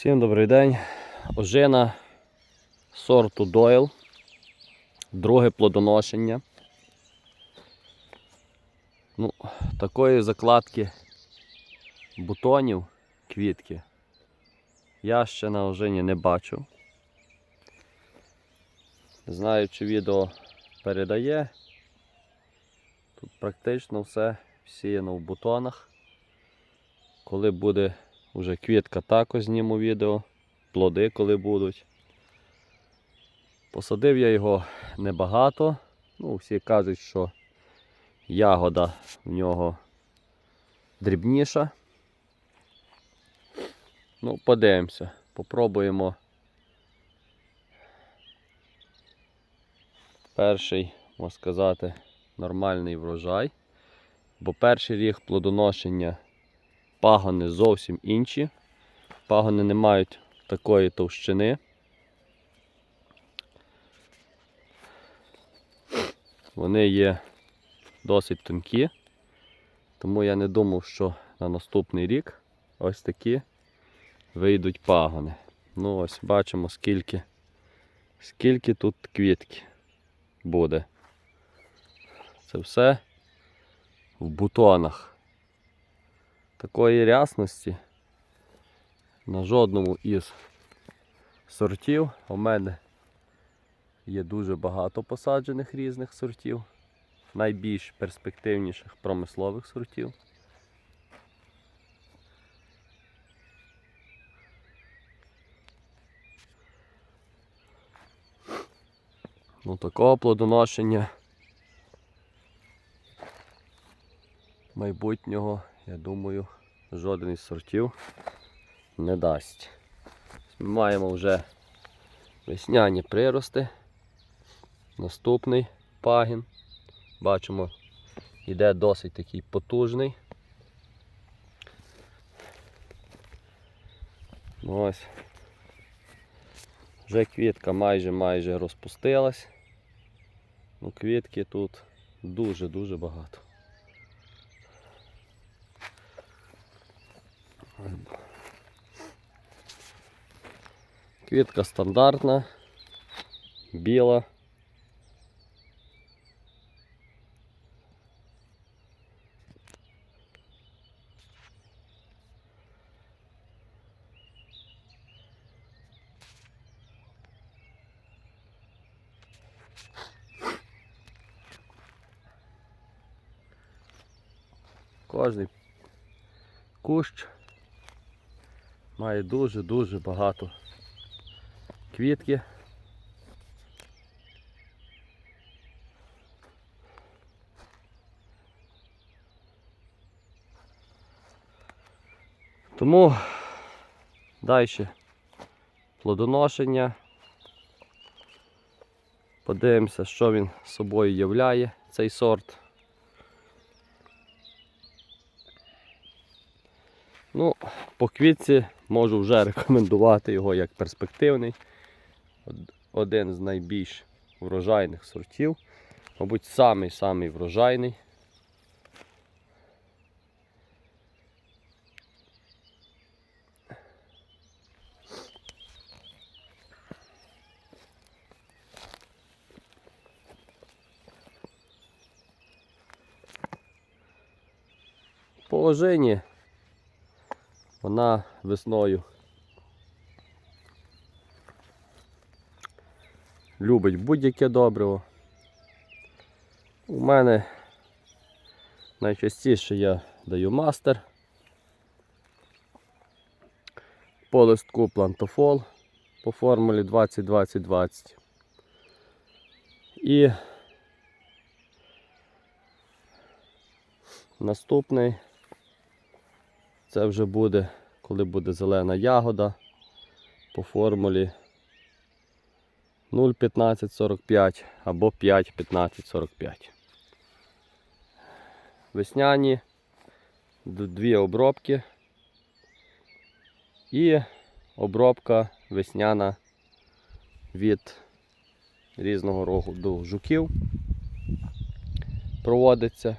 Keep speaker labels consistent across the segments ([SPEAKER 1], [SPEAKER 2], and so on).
[SPEAKER 1] Всім добрий день. Ожина сорту Дойл. Друге плодоношення. Ну, такої закладки бутонів квітки я ще на ожині не бачив. Не знаю, чи відео передає. Тут практично все всіяно в бутонах. Коли буде вже квітка також зніму відео, плоди коли будуть. Посадив я його небагато. Ну, всі кажуть, що ягода в нього дрібніша. Ну, подивимося, попробуємо. Перший, можна сказати, нормальний врожай. Бо перший рік плодоношення пагони зовсім інші. Пагони не мають такої товщини. Вони є досить тонкі, тому я не думав, що на наступний рік ось такі вийдуть пагони. Ну ось бачимо, скільки, скільки тут квітки буде. Це все в бутонах. Такої рясності на жодному із сортів. У мене є дуже багато посаджених різних сортів, найбільш перспективніших промислових сортів. Ну, такого плодоношення майбутнього, я думаю, жоден із сортів не дасть. Ми маємо вже весняні прирости. Наступний пагін. Бачимо, йде досить такий потужний. Ну Ось. Вже квітка майже майже розпустилась. Ну, квітки тут дуже-дуже багато. Квітка стандартна, біла. Кожний кущ має дуже-дуже багато квітки. Тому далі плодоношення. Подивимося, що він собою являє, цей сорт. Ну, по квітці можу вже рекомендувати його як перспективний. Один з найбільш врожайних сортів. Мабуть, самий-самий врожайний. По ожині вона весною любить будь-яке добриво. У мене найчастіше я даю мастер. По листку плантофол по формулі 20-20-20. І наступний це вже буде, коли буде зелена ягода по формулі 0,1545 або 5,1545. Весняні дві обробки і обробка весняна від різного роду жуків проводиться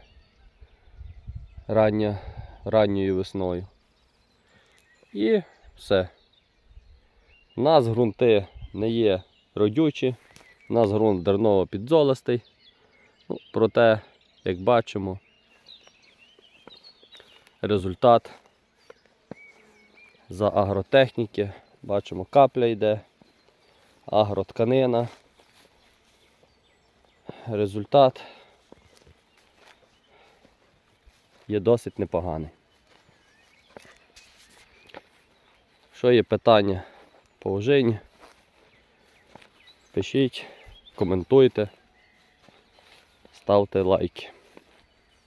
[SPEAKER 1] рання, ранньою весною. І все. У нас ґрунти не є родючі, у нас ґрунт дерново підзолистий. Ну, проте, як бачимо, результат за агротехніки. Бачимо, капля йде, агротканина. Результат є досить непоганий. Що є питання по ожині? Пишіть, коментуйте, ставте лайки.